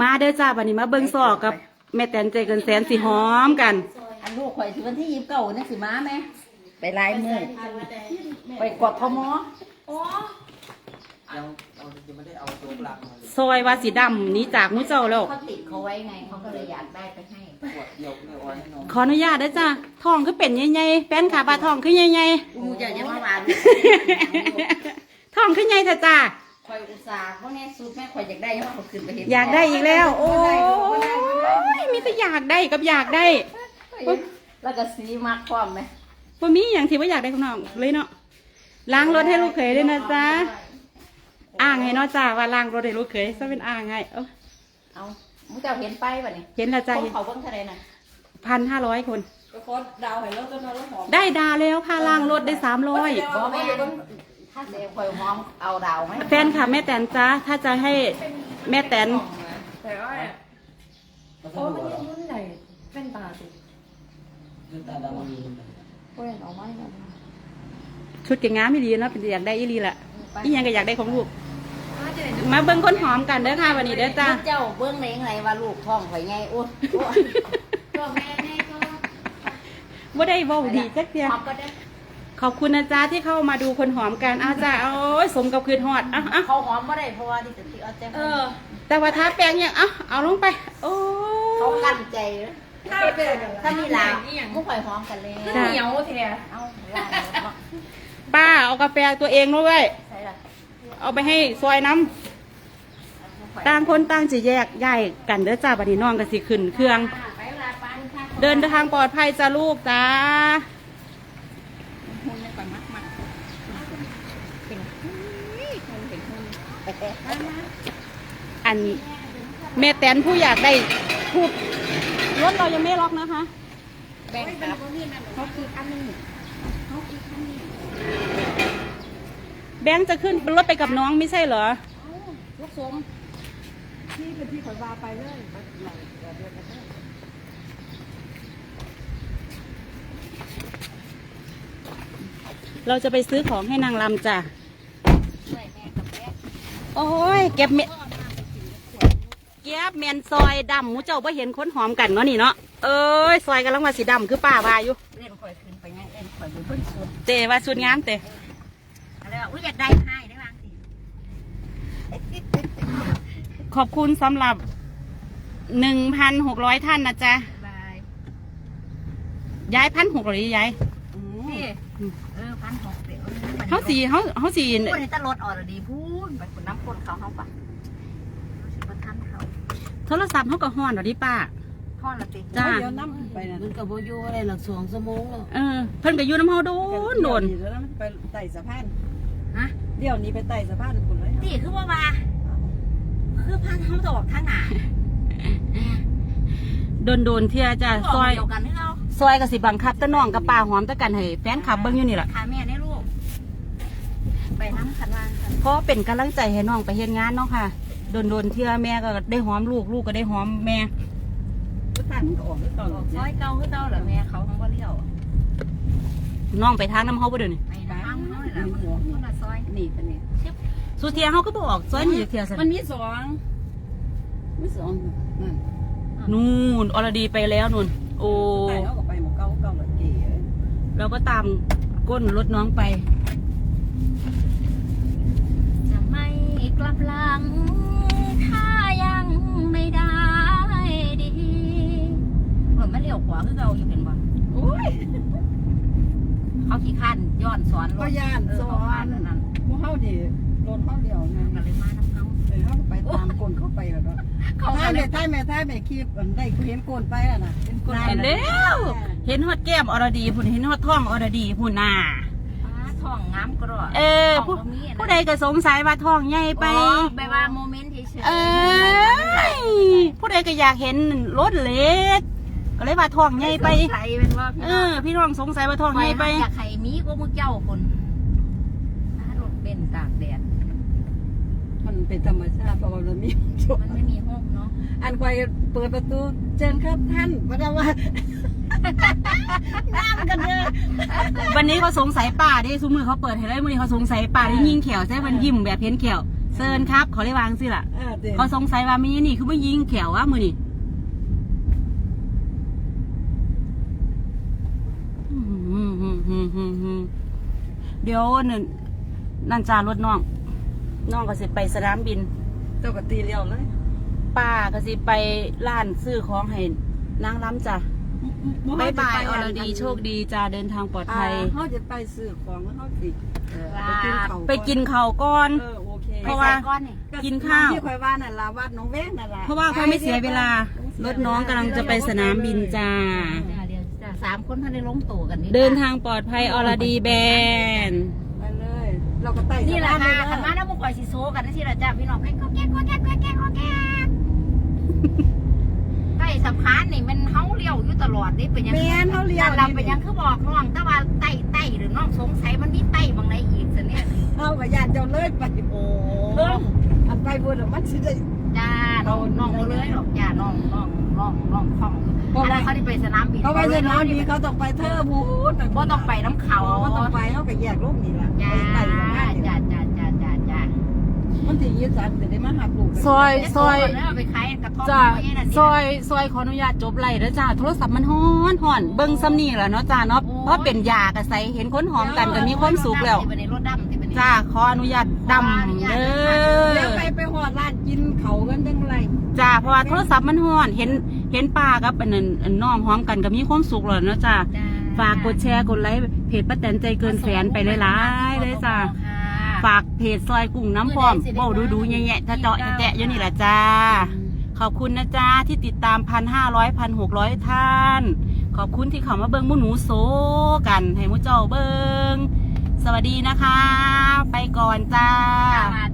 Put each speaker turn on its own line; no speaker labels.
มาเด้อจ้าบัดนี้มาเบิ่งซอกกับแม่แตนใจเกินแสนสิหอมกัน
อันลูกข่อยที่วันที่ยี่สิบเก้านี่สิมาไหมไปลายมือ ไปกดทมอ
ยังเรายังไม่ได้เอาตัวหลักมาเลย
ซอยว่าสีดำหนี้จากมุเจ้าแล้ว
เขาติดเขาไว้ไงเขาก็เลยอยากได้ไปให้
ขวดเดียวไม่เอาไว้ให้น้อง
ขออนุญาตเด้อจ้าทองคือเป็นใหญ่ๆแป้นขาปลาทองคือใหญ่
อูจะยังมาหวาน
ๆทองคือใหญ่เถอะจ้า
ข่อยอุตส่าห์เพราะแน่สุดแม่ข่อยอยากได้ยังเขาขึ้นไปเห็น
อยากได้อีกแล้ว โอ้ยมีแต่อยากได้กับอยากได้
แล้วก็สีมากความไหม
บ่มีอย่างที่ว่าอยากได้ของน้องเลยเนาะล้างรถให้ลูกเขยด้วยนะจ๊ะอ่างให้เนาะจ้าว่าล้างรถให้ลูกเขยซะเป็นอ่างให้เอ้า
เอามึงจะเห็นไปป่ะนี่
เห็นแล้วจ้า
คนเขาเบิ่งเท่าไรน่ะ
พันห้าร้อยคน
ก็คอดาวให้เราจนเราแล้วหอม
ได้ดาแล้วค่าล้างรถได้สามร้อย
บอกแม่ ถ้าเสียข่อยหอมเอาดาวไหม
แฟนค่ะแม่แตนจ้าถ้าจะให้แม่แตน
แต่ว่า
เขา
โอ้
ต้อง
มัน
ดู
ยังรุ่นใหญ่เป็นตาสิ
คือตาดำมันมี
โอ้ยเอาไม้มา
ชุดเก่งงามไม่ดีเนาะเป็นอยากได้อีหลีแหละอีหยังก็อยากได้ของลูก มาเบิ่งคนหอมกันเด้อค่ะวันนี้เด้อจ้า
เจ้าเบิ้งในยังไงว่าลูกท้องข่อยไงอ้วนก็แม่ไงก็
ว่าได้เว้าดีจักเดียว
หอมก็ได้
ขอบคุณนะจ๊ะที่เข้ามาดูคนหอมกันอ้าวจ้าโอ้ยสมกับคืนฮอดอะอะ
เขาหอมไม่ได้เพราะว่าที่จะที่เอาแจ้ง
เออ
แต่ว่าทาแป้งยังเอะเอาลงไปโอ้
เขา
ย
กั้นใจ
ถ้าเป็น
ถ้ามีลาว
นี่อย่าง
มุกข่อยหอมกันเลย
จ้ะ
เหนียวทีเนี้ย
เอาลาวเนาะ
ป้าเอากาแฟตัวเองด้วย
ใช่ละ
เอาไปให้ซอยน้ำต่างคนต่างจะแยกย้ายกันเด้อจ้าบัดนี้น้องก็สิขึ้นเครื่อง
ไปลาปันค่ะ
เดินทางปลอดภัยจ้าลูกจ้า
หุ่นในก่อนมากมากเป็นหุ่นเป็นหุ่น
อันแม่แตนผู้อยากได้ผู้รถเรายังไม่ล็อกนะคะ
แบ่งครับเขาคือขั้นนี้เขาคือขั้นนี้
แบงค์จะขึ้นรถไปกับน้องไม่ใช่เหรอ
ลูกสม
ที่เป็นที่ข่อยวาไปเลยเรา
จะไปซื้อของให้นางลำจ้ะ
ช่วยแม่กับแม่
โอ้ยเก็บเมนเก็บเมนซอยดำหมูเจ้าไ่เห็นคนหอมกันเนาะนี่เนาะเอ้ยซอยกำลังมาสีดำคือป้าว่าอยู่
เล่นข่อยขึ้นไปไงเล่นข่อยบนเพิ่นสุด
เจว่าสุดงามเต
อะไรว่าอุ้ยอยากได้ให้ได้บางสิ
ขอบคุณสำหรับหนึ่งพันหกร้อยท่านนะจ๊ะ
บาย
ย้ายพันหกหรือย้าย
นี่เออพันหกเดี๋ยว
เขาสีเขาเขาสี
พูดในตลดออดดีพูดไปค นน้ำคนเขาเขาปะมาทันเขา
โทรศัพท์เขาก็ห้อนหรอดิป้า
พ่อละติ
จ้า
เดี๋ยวน้ำไปนะ
มันกับโบโยอะไรหลักสองชั่วโมงแล้ว
เออเพิ่นก็อยู่น้ำเฮาโดนโดน
แล้วมันไปไต่สะพาน
ฮะ
เดี๋ยวนี้ไปไต่สะพานคุณเลย
ตีคือว่ามาคือพันเขาจะบอกทางหนา
โดนโดนๆเที่ยจ้ะซอย
เดียวกันให้เรา
ซอยกับสิบังคับตะน้องกับป้าหอมตะกันให้แฟนคลับเบิ่งอยู่นี่แหละ
พาแม่ได้ลูก ไปน้ำคันวางกัน
เพ ราะเป็นกำลังใจให้น้องไปเฮ็ดงานเนาะค่ะ โดนโดนๆเที่ยแม่ก็ได้หอมลูกลูกก็ได้หอมแม่
ก็ตันก็ออกก็ตอน
ซอยเก่าคือเก่าเหรอแม่เขาเขาก็เลี้ยว
น้องไปทางน้ำเฮาบ่เด้อนี่
ไปน้ำเขาเลยละมือคนละซอย
นี่กันนี่
สุเทียเฮาก็บ่ออกซอยนี้จักเที่ยซั่น
มันมีสองมีสองนั่น
นู่นอรดีไปแล้วนู่นโอ้
ไปเขาก็ไปหมกเก้าเก้าละเก๋
เราก็ตามก้นรถน้องไป
จะไม่กลั บหลัง ถ้ายังไม่ได้ดีเหมือนไม่เลี้ยวขวาคือเราอยู่เห็นบ่
โอ้ย
เขาขี่ขั้นย้อนสอนรถ
ก็ย่าน
เออ
สอ
เขาว่านนั่นนั่น
พวกเขาดิรถเขาเดียวไง
ก็เลยมาน้ำเขา
เออเขาก็ไปตามกลเข้าไปแล้วก็
เขา
ถ้า
ก็เล
แม่
ย
ถ้าแม่ถ้าแม่คลิปอันได้กูเห็นโกนไปแล้วนะเห็นโกน
เห็นแล้ว เห็นฮอดแก้มอรดีพุ่นเห็นฮอดท้องอรดีพุ่นน่ะ
ฟ้า ท้องงามกระโดด
เออผู้ผู้ใดก็สงสัยว่าท้องใหญ่ไป
ไปว่าโมเมนต์เฉยๆ
เอ้ยผู้ใดก็อยากเห็นรถเล็ก ก็เลยว่าท้องใหญ่ไป
ใครเป็นว่า
เออพี่น้องสงสัยว่าท้องใหญ่ไป
อยากไข่มีก็มึงเจ้าคนรถเป็นตากแดด
มันเป็นธรรมชาติเพราะว่าเรามีช่วง
มันไม่มีห้องเนาะ
อันควายเปิดประตูเชิญครับท่านพระว่า น้ำกันเด้อ
วันนี้เขาสงสัยป้าดิซุมือเขาเปิดให้เลยวันนี้เขาสงสัยป้าได้ยิงแขวใช่มันยิ้มแบบเห็นแขวเซิร์นครับเขาเรียกวาจังสิล่ะ
เออเดี๋ยว
เขาสงสัยว่ามีนี่คือมายิงแขววะมือนี่อืมอืมอืมอืมอืมอืมเดี๋ยวนั่นนั่นจารถน้อง น้องก็สิไปสนามบิน
เจ้าก็ตีเลี้ยวเลย
ป้าก็สิไปร้านซื้อของให้นางล้ำจ้ะ บายบายอรดีโชคดีจ้าเดินทางปลอด
อ่า
ภัย
เขาจะไปซื้อของแล้วเขาสิเออไปกินเขาว
ไปกินข้าวก่อน
เออโอเค
เพราะว่า
ก้อนนี่
กินข้าว
ที่คอยว่านั่นละวัดหน้องแวงนั่นละ
เพราะว่าเขาไม่เสียเวลารถน้องกำลังจะไปสนามบินจ้า
จ้าเดี๋ยวจ้าสามคนท่านได้ลงตัวกันนี่
เดินทางปลอดภัยอรดีแบน
ไปเลยเราก็ไต่
นี่แหละ
ส
ค่ะ
พา
ขัน
น
มาแล้วมุกคอยสิโซกันนะที่ละจ้าพี่น้องให้ก็แก๊กก็แก๊กก็แก๊กก็แก๊กใต้สะพานนี่มันเฮาเลี้ยวอยู่ตลอดนี่เป็นยัง
แมนเขาเลี้ยว
นั่นเราเป็นยังคือบอกน้องแต่ว่าไต่ไต่หรือน้องสงสัยมันมีไต่บางไหนอีกสิเนี่ย
เขากับญาติเจ้าเลยไป
โอ้
เพิ่งอันไปบนมันสิได้
จ้าน้องน้องบ่เลยหรอกจ้าน้องน้องน้องน้องคล่อง
เพราะ
อัน
ว่า
นั้นเขาได้ไปสนามบิน
เขาไปสนามบินเขาต้องไปเทอร์บูด
บ่ต้องไปน้ำเขา
เขาต้องไปเขาก็แยกลูกนี่แหละ
จ้า
ไปไป มันที่ยี่สันจะได้มาหักลูกกัน
ซอยซอย
แล้วไปขายกระท่อม
จ้า
ไว้นั่น
ซอยซอยขออนุญาตจบไล่แล้วจ้าโทรศัพท์มันฮ้อนฮ้อนเบิ่งซ้ำนี่แหละเนาะจ้าเนาะเพราะเป็นยากระใสเห็นคนหอมกันก็มีความสุขแล้ว
ที่ไปในรถดำที่ไปใน
จ้าขออนุญาตดำเด้
เดี๋ยว
อ
ไปไปหอดร้านกินเขากันจังไร
จ้าเพราะว่าโทรศัพท์มันฮ้อนเห็นเห็นป้ากับอันนั้นอันน้องหอมกันก็มีความสุขแล้วเนาะจ้า
จ้า
ฝากกดแชร์กดไลค์เพจป้าแตนใจเกินแสนไปหลายๆเลยจ้า ฝากเพจซอยกุ้งน้ำพร้อมเบ้าดูดูๆแย่ๆถ้าเจาะจะแจะอยู่นี่แหละจ้า ขอบคุณนะจ้าที่ติดตามพันห้าร้อยพันหกร้อยท่าน ขอบคุณที่เขามาเบิ้งหมูหนูโซกัน ให้หมูเจ้าเบิ้งสวัสดีนะคะ ไปก่อนจ้า
สวัส